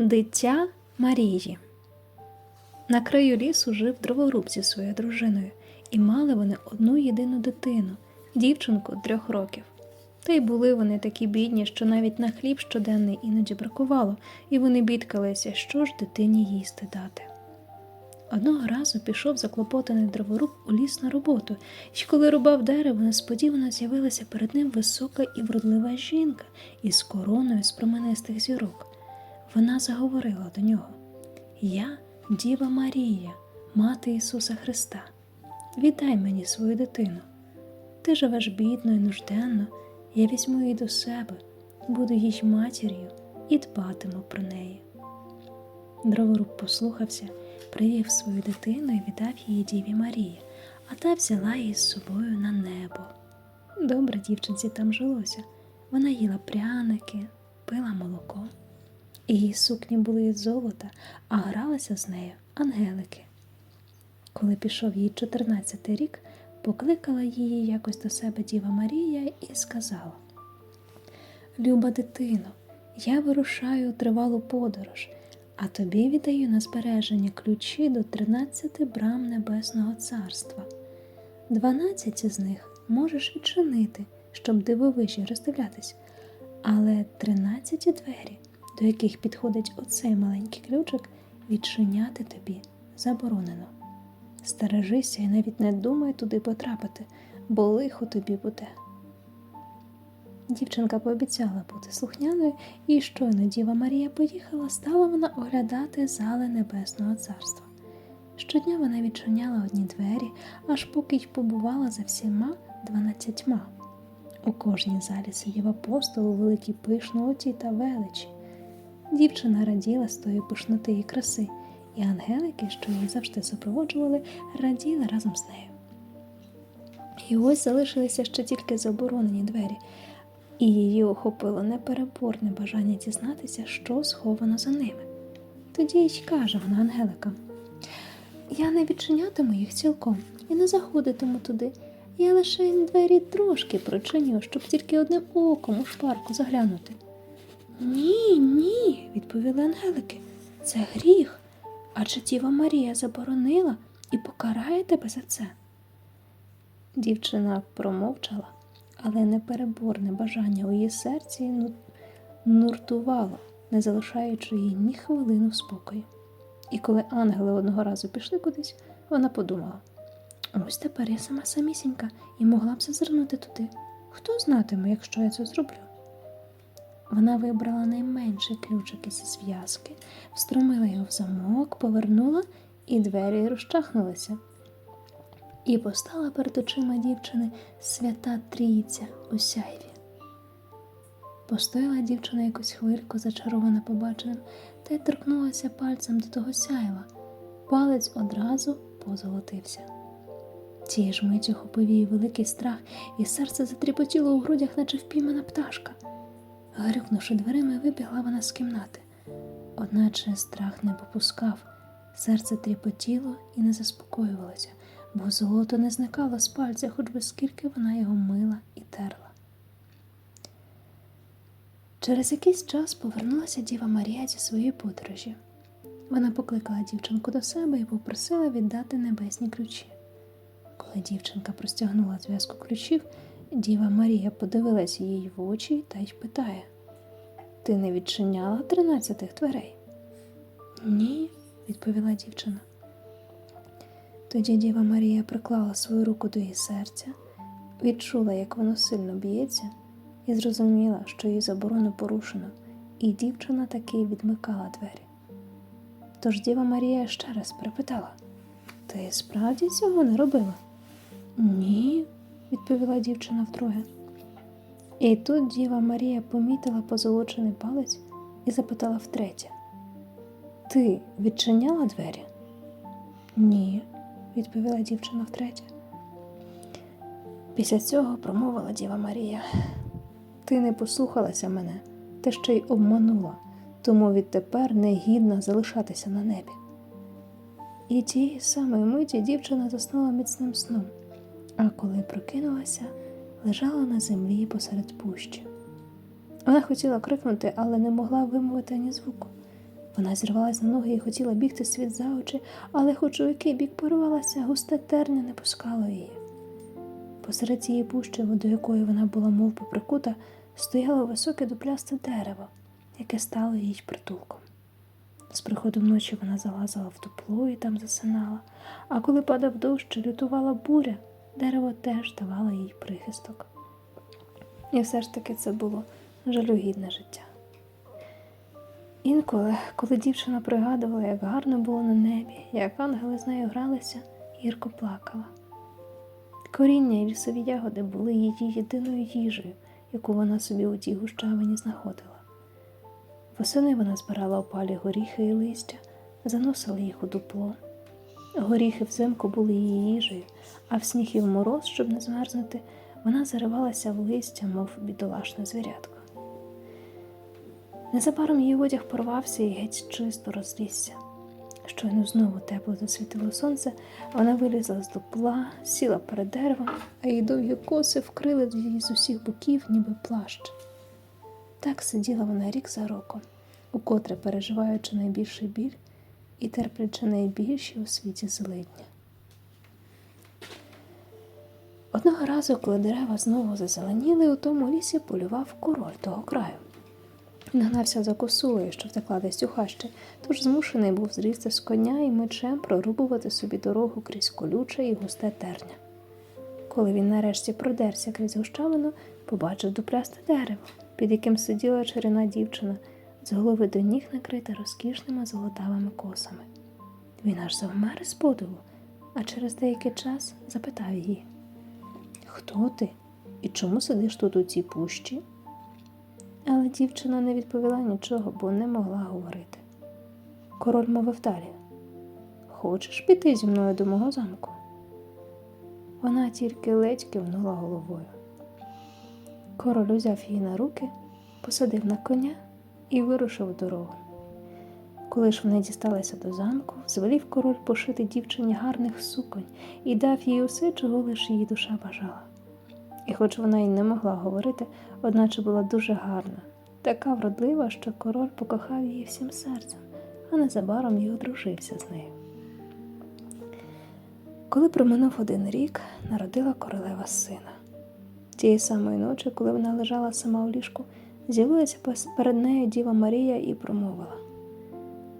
Дитя Марії. На краю лісу жив дроворуб зі своєю дружиною, і мали вони одну єдину дитину, дівчинку трьох років. Та й були вони такі бідні, що навіть на хліб щоденний іноді бракувало, і вони бідкалися, що ж дитині їсти дати. Одного разу пішов заклопотаний дроворуб у ліс на роботу, і коли рубав дерево, несподівано з'явилася перед ним висока і вродлива жінка із короною з променистих зірок. Вона заговорила до нього: Я Діва Марія, мати Ісуса Христа. Віддай мені свою дитину. Ти живеш бідно і нужденно, я візьму її до себе, буду їй матір'ю і дбатиму про неї. Дроворуб послухався, привів свою дитину і віддав її Діві Марії, а та взяла її з собою на небо. Добре дівчинці там жилося. Вона їла пряники, пила молоко. Її сукні були із золота, а гралися з нею ангелики. Коли пішов їй 14 рік, покликала її якось до себе Діва Марія і сказала: Люба дитино, я вирушаю тривалу подорож, а тобі віддаю на збереження ключі до 13 брам Небесного Царства. 12 з них можеш відчинити, щоб дивовижі роздивлятись, але 13 двері до яких підходить оцей маленький ключик, відчиняти тобі заборонено. Стережися і навіть не думай туди потрапити, бо лихо тобі буде. Дівчинка пообіцяла бути слухняною, і щойно Діва Марія поїхала, стала вона оглядати зали Небесного Царства. Щодня вона відчиняла одні двері, аж поки й побувала за всіма дванадцятьма. У кожній залі сидів апостол у великій пишноті та величі. Дівчина раділа з тої пишноти і краси, і ангелики, що її завжди супроводжували, раділи разом з нею. І ось залишилися ще тільки заборонені двері, і її охопило непереборне бажання дізнатися, що сховано за ними. Тоді й каже вона ангеликам: Я не відчинятиму їх цілком і не заходитиму туди. Я лише двері трошки прочиню, щоб тільки одним оком у шпарку заглянути. Ні, ні, відповіли ангелики. Це гріх. Адже Діва Марія заборонила і покарає тебе за це. Дівчина промовчала, але непереборне бажання у її серці ну- нуртувало, не залишаючи їй ні хвилину в спокою. І коли ангели одного разу пішли кудись, вона подумала: ось тепер я сама самісінька і могла б зазирнути туди. Хто знатиме, якщо я це зроблю? Вона вибрала найменший ключик із зв'язки, встромила його в замок, повернула, і двері розчахнулися. І постала перед очима дівчини свята трійця у сяйві. Постояла дівчина якусь хвильку, зачарована побаченим, та й торкнулася пальцем до того сяйва. Палець одразу позолотився. Тієї ж миті охопив її великий страх, і серце затріпотіло у грудях, наче впіймана пташка. Грюкнувши дверима, вибігла вона з кімнати. Одначе страх не попускав, серце тріпотіло і не заспокоювалося, бо золото не зникало з пальця, хоч би скільки вона його мила і терла. Через якийсь час повернулася Діва Марія зі своєї подорожі. Вона покликала дівчинку до себе і попросила віддати небесні ключі. Коли дівчинка простягнула зв'язку ключів, Діва Марія подивилась їй в очі та й питає: Ти не відчиняла тринадцятих дверей? Ні, відповіла дівчина. Тоді Діва Марія приклала свою руку до її серця, відчула, як воно сильно б'ється, і зрозуміла, що її заборону порушено, і дівчина таки відмикала двері. Тож Діва Марія ще раз перепитала: Ти справді цього не робила? Ні, відповіла дівчина вдруге. І тут Діва Марія помітила позолочений палець і запитала втретє: Ти відчиняла двері? Ні, відповіла дівчина втретє. Після цього промовила Діва Марія. Ти не послухалася мене, ти ще й обманула, тому відтепер не гідна залишатися на небі. І тієї самої миті дівчина заснула міцним сном а коли прокинулася, лежала на землі посеред пущі. Вона хотіла крикнути, але не могла вимовити ні звуку. Вона зірвалася на ноги і хотіла бігти світ за очі, але хоч у який бік порвалася, густе терня не пускало її. Посеред цієї пущі, до якої вона була мов би прикута, стояло високе дуплясте дерево, яке стало їй притулком. З приходом ночі вона залазила в дупло і там засинала, а коли падав дощ лютувала буря, дерево теж давало їй прихисток. І все ж таки це було жалюгідне життя. Інколи, коли дівчина пригадувала, як гарно було на небі, як ангели з нею гралися, гірко плакала. Коріння і лісові ягоди були її єдиною їжею, яку вона собі у тій гущавині знаходила. Восени вона збирала опалі горіхи і листя, заносила їх у дупло. Горіхи взимку були її їжею, а в сніг і в мороз, щоб не змерзнути, вона заривалася в листя, мов бідолашне звірятко. Незабаром її одяг порвався і геть чисто розлісся. Щойно знову тепло засвітило сонце, вона вилізла з дупла, сіла перед деревом, а її довгі коси вкрили її з усіх боків, ніби плащ. Так сиділа вона рік за роком, укотре переживаючи найбільший біль і терплячи найбільші у світі злидні. Одного разу, коли дерева знову зазеленіли, у тому лісі полював король того краю. Нагнався за косою, що втекла десь у хащі, тож змушений був зрізти з коня і мечем прорубувати собі дорогу крізь колюче і густе терня. Коли він нарешті продерся крізь гущавину, побачив дуплясте дерево, під яким сиділа чарівна дівчина, з голови до ніг накрита розкішними золотавими косами. Він аж завмер із подиву, а через деякий час запитав її: Хто ти? І чому сидиш тут у цій пущі? Але дівчина не відповіла нічого, бо не могла говорити. Король мовив далі: Хочеш піти зі мною до мого замку? Вона тільки ледь кивнула головою. Король узяв її на руки, посадив на коня і вирушив у дорогу. Коли ж вони дісталися до замку, звелів король пошити дівчині гарних суконь і дав їй усе, чого лише її душа бажала. І хоч вона й не могла говорити, одначе була дуже гарна, така вродлива, що король покохав її всім серцем, а незабаром й одружився з нею. Коли проминув один рік, народила королева сина. Тієї самої ночі, коли вона лежала сама у ліжку, з'явилася перед нею Діва Марія і промовила: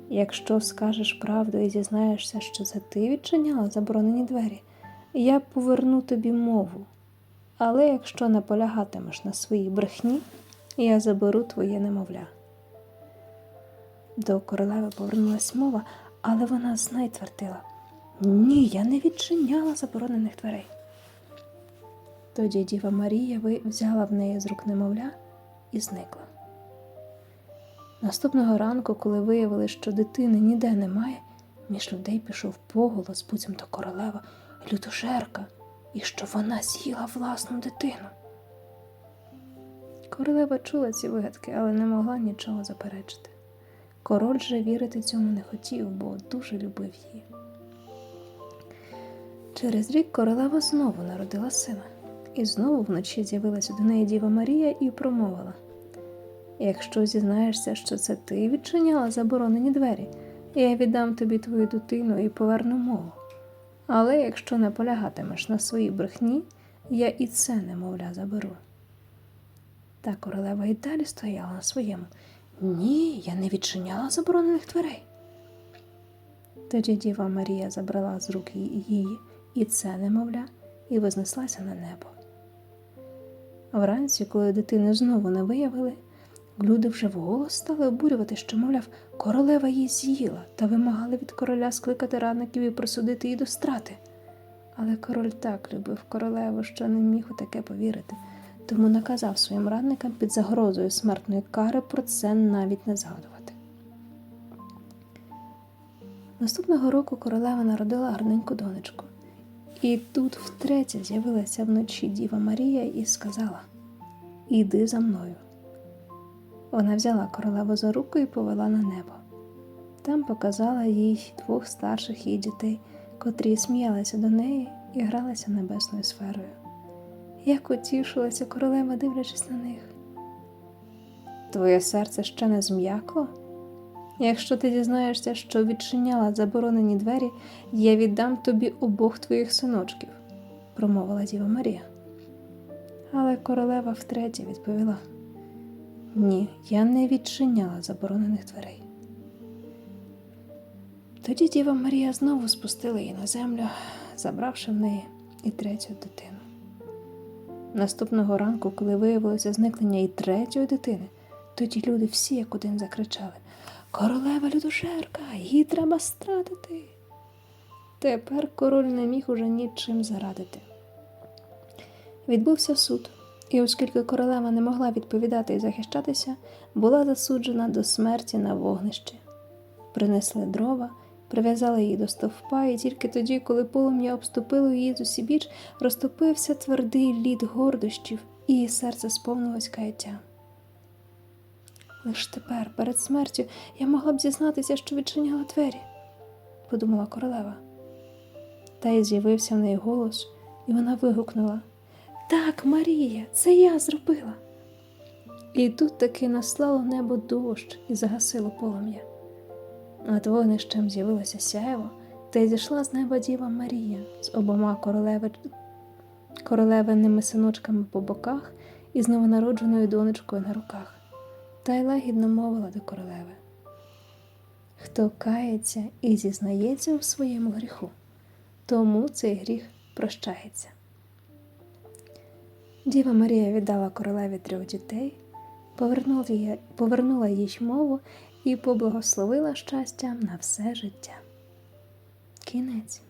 Якщо скажеш правду і зізнаєшся, що це ти відчиняла заборонені двері, я поверну тобі мову. Але якщо наполягатимеш на своїй брехні, я заберу твоє немовля. До королеви повернулась мова, але вона знай твердила Ні, я не відчиняла заборонених дверей. Тоді Діва Марія взяла в неї з рук немовля і зникла. Наступного ранку, коли виявили, що дитини ніде немає, між людей пішов поголос, буцімто королева, людожерка, і що вона з'їла власну дитину. Королева чула ці вигадки, але не могла нічого заперечити. Король же вірити цьому не хотів, бо дуже любив її. Через рік королева знову народила сина, і знову вночі з'явилася до неї Діва Марія і промовила: Якщо зізнаєшся, що це ти відчиняла заборонені двері, я віддам тобі твою дитину і поверну мову. Але якщо наполягатимеш на своїй брехні, я і це немовля заберу. Та королева і далі стояла на своєму. Ні, я не відчиняла заборонених дверей. Тоді Діва Марія забрала з рук її і це немовля, і вознеслася на небо. Вранці, коли дитини знову не виявили, люди вже вголос стали обурювати, що, мовляв, королева її з'їла та вимагали від короля скликати радників і присудити її до страти. Але король так любив королеву, що не міг у таке повірити тому наказав своїм радникам під загрозою смертної кари про це навіть не згадувати. Наступного року королева народила гарненьку донечку, і тут втретє з'явилася вночі Діва Марія і сказала: Іди за мною. Вона взяла королеву за руку і повела на небо. Там показала їй двох старших її дітей, котрі сміялися до неї і гралися небесною сферою. Як утішилася королева, дивлячись на них. Твоє серце ще не зм'якло? Якщо ти дізнаєшся, що відчиняла заборонені двері, я віддам тобі обох твоїх синочків, промовила Діва Марія. Але королева втретє відповіла: Ні, я не відчиняла заборонених дверей. Тоді Діва Марія знову спустила її на землю, забравши в неї і третю дитину. Наступного ранку, коли виявилося зникнення і третьої дитини, тоді люди всі як один закричали Королева людожерка, її треба стратити. Тепер король не міг уже нічим зарадити. Відбувся суд, і оскільки королева не могла відповідати і захищатися, була засуджена до смерті на вогнищі. Принесли дрова, прив'язали її до стовпа, і тільки тоді, коли полум'я обступило її з усібіч, розтопився твердий лід гордощів, і її серце сповнилось каяття. Лиш тепер, перед смертю, я могла б зізнатися, що відчиняла двері, подумала королева. Та й з'явився в неї голос, і вона вигукнула Так, Марія, це я зробила. І тут таки наслало небо дощ і загасило полум'я. Над вогнищем з'явилося сяєво, та й зійшла з неба Діва Марія з обома королеви... королевиними синочками по боках і з новонародженою донечкою на руках, та й лагідно мовила до королеви. Хто кається і зізнається у своєму гріху, тому цей гріх прощається. Діва Марія віддала королеві трьох дітей, повернула їй, мову і поблагословила щастя на все життя. Кінець.